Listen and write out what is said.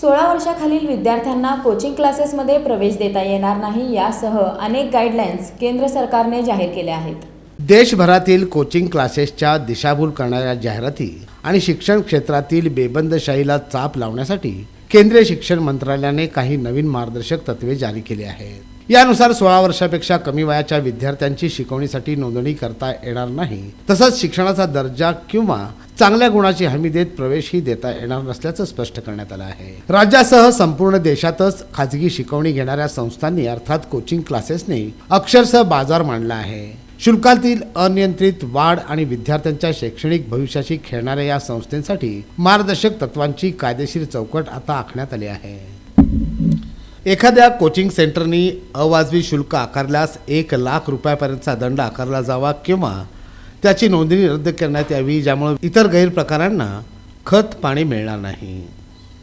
सोळा वर्षाखालील विद्यार्थ्यांना कोचिंग क्लासेसमध्ये प्रवेश देता येणार नाही यासह अनेक गाईडलाईन्स केंद्र सरकारने जाहीर केल्या आहेत. देशभरातील कोचिंग क्लासेसच्या दिशाभूल करणाऱ्या जाहिराती आणि शिक्षण क्षेत्रातील बेबंदशाहीला चाप लावण्यासाठी केंद्रीय शिक्षण मंत्रालयाने काही नवीन मार्गदर्शक तत्वे जारी केली आहेत. यानुसार सोळा वर्षापेक्षा कमी वयाच्या विद्यार्थ्यांची शिकवणीसाठी नोंदणी करता येणार नाही. तसंच शिक्षणाचा दर्जा किंवा चांगल्या गुणाची हमी देत प्रवेशही देता येणार नसल्याचं स्पष्ट करण्यात आलं आहे. राज्यासह संपूर्ण देशातच खाजगी शिकवणी घेणाऱ्या संस्थांनी अर्थात कोचिंग क्लासेसने अक्षरशः बाजार मांडला आहे. शुल्कातील अनियंत्रित वाढ आणि विद्यार्थ्यांच्या शैक्षणिक भविष्याशी खेळणाऱ्या या संस्थेसाठी मार्गदर्शक तत्वांची कायदेशीर चौकट आता आखण्यात आली आहे. एखाद्या कोचिंग सेंटरनी अवाजवी शुल्क आकारल्यास एक लाख रुपयापर्यंतचा दंड आकारला जावा किंवा त्याची नोंदणी रद्द करण्यात यावी ज्यामुळे इतर गैरप्रकारांना खत पाणी मिळणार नाही.